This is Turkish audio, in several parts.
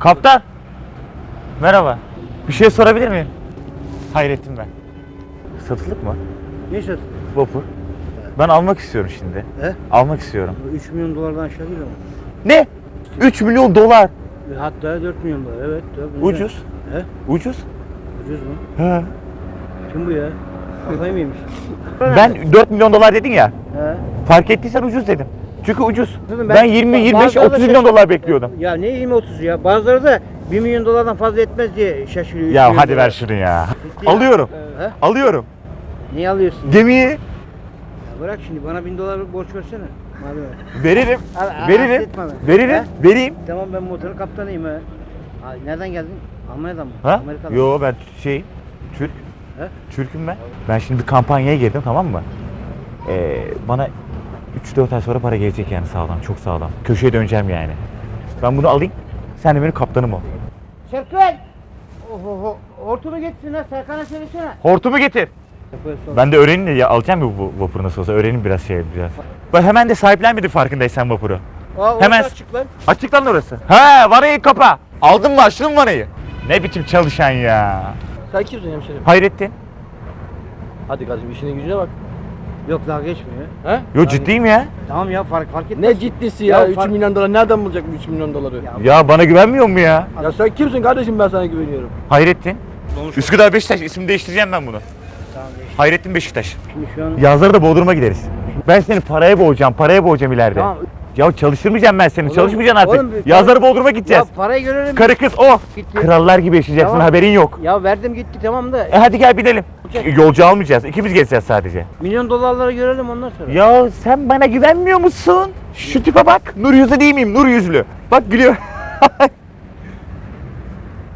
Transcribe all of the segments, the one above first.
Kaptan. Merhaba. Bir şey sorabilir miyim? Hayrettin ben. Satılık mı? Ne satın? Vapur. Ben almak istiyorum şimdi. He? Almak istiyorum. 3 milyon dolardan aşağı değil ama. Ne? 3 milyon dolar. E, Hatta 4 milyon dolar. Evet. 4 milyon. Ucuz. He? Ucuz. Ucuz mu? He. Kim bu ya? Kafayı mı yemiş? Ben 4 milyon dolar dedin ya. He. Fark ettiysen ucuz dedim. Çünkü ucuz. Ben, ben- 20, 25, bazıları da 30 milyon dolar bekliyordum. Ya ne 20 30 ya? Bazıları da 1 milyon dolardan fazla etmez diye şaşırıyor. Ya hadi dolar. ver şunu ya. Alıyorum. He? Alıyorum. Niye alıyorsun? Gemiyi Ya bırak şimdi bana 1000 dolar borç versene. Öyle. veririm. Al, Veririm. Veririm. Vereyim. Tamam ben motorun kaptanıyım ha. Nereden geldin? Almanya'dan mı? Ha? Amerika'dan. Yo ben şey Türk. He? Türk'üm ben. Ben şimdi bir kampanyaya girdim tamam mı? Ee, bana 3-4 ay sonra para gelecek yani sağlam, çok sağlam. Köşeye döneceğim yani. Ben bunu alayım, sen de benim kaptanım ol. Oho, hortumu getirsin ha. Serkan'a söylesene. Hortumu getir. Ben de öğrenin ya alacağım ya bu vapuru nasıl olsa öğrenin biraz şey biraz. Ben hemen de sahiplenmedim farkındaysan vapuru. Aa, Hemen- Hemen. Açık lan. Açık lan orası. He vanayı kapa. Aldın mı açtın mı vanayı? Ne biçim çalışan ya. Sen kimsin hemşerim? Hayrettin. Hadi kardeşim işine gücüne bak. Yok daha geçmiyor. He? Yo ciddiyim ya. Tamam ya fark fark etmez. Ne ciddisi ya? Ya 3 fark- milyon dolar nereden bulacak bu 3 milyon doları? Ya, Ya bana güvenmiyor mu ya? Ya sen kimsin kardeşim ben sana güveniyorum. Hayrettin. Üsküdar Beşiktaş isim değiştireceğim ben bunu. tamam değişti. Hayrettin Beşiktaş. Şimdi şu an Yazları da Bodrum'a gideriz. Ben seni paraya boğacağım, paraya boğacağım ileride. Tamam. Ya çalıştırmayacağım ben seni, Oğlum- çalışmayacaksın artık. oğlum, Yazları Bodrum'a ya gideceğiz. parayı görelim. Karı kız o. Gitti. Krallar gibi yaşayacaksın, Tamam. haberin yok. Ya verdim gitti tamam da E hadi gel binelim. Yolcu almayacağız, ikimiz gezeceğiz sadece. milyon dolarları görelim ondan sonra. Ya sen bana güvenmiyor musun? Şu tipe bak, nur yüzlü değil miyim? Nur yüzlü. Bak gülüyor.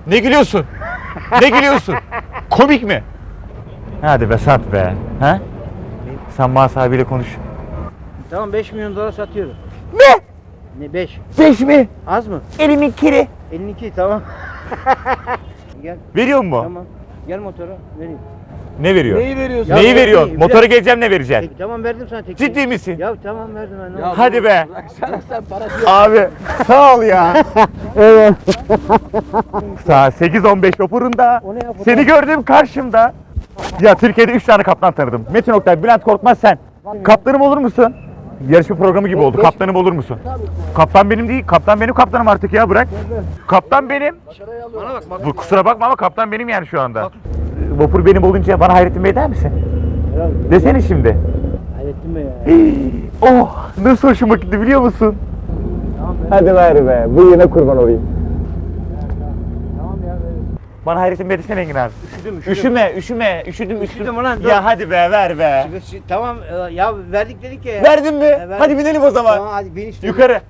ne gülüyorsun? Ne gülüyorsun? Komik mi? Hadi be sat be. Ha? Sen mal sahibiyle konuş. Tamam 5 milyon dolar satıyorum. Ne? Ne 5? Beş mi? Az mı? Elimin kiri. 52 tamam. Gel Veriyor mu? tamam. Gel motora vereyim. Ne veriyor? Neyi veriyorsun? Ya Neyi vereyim, veriyorsun? bir Motora dakika. geleceğim ne vereceksin? Tek, tamam verdim sana tek. Ciddi misin? Ya tamam verdim ben. ne oldu? Hadi be. Bırak sen, sen parası yok. Abi sağ ol ya. evet. Saat 8.15 vapurunda. O ne ya? Bu Seni gördüm karşımda. Ya Türkiye'de 3 tane kaptan tanıdım. Metin Oktay, Bülent Korkmaz sen. Kaptanım olur musun? Yarışma programı gibi oldu. Kaptanım olur musun? Kaptan benim değil. Kaptan benim kaptanım artık ya bırak. Kaptan benim. Bana bak bak. Bu kusura bakma ama kaptan benim yani şu anda. Vapur benim olunca bana Hayrettin Bey der misin? Herhalde. Desene şimdi. Hayrettin Bey ya. Oh nasıl hoşuma gitti biliyor musun? Tamam ver. Hadi ver be. Bu yine kurban olayım. Tamam ya ver. Bana Hayrettin Bey desene Engin abi. Üşüdüm üşüdüm. Üşüme, üşüme, üşüdüm, üşüdüm. Üşüdüm ulan, dur. Ya hadi be, ver be. Şimdi- Tamam e, ya verdik dedik ya. Verdin mi? verdim. hadi binelim o zaman. Tamam hadi bin işte. Yukarı.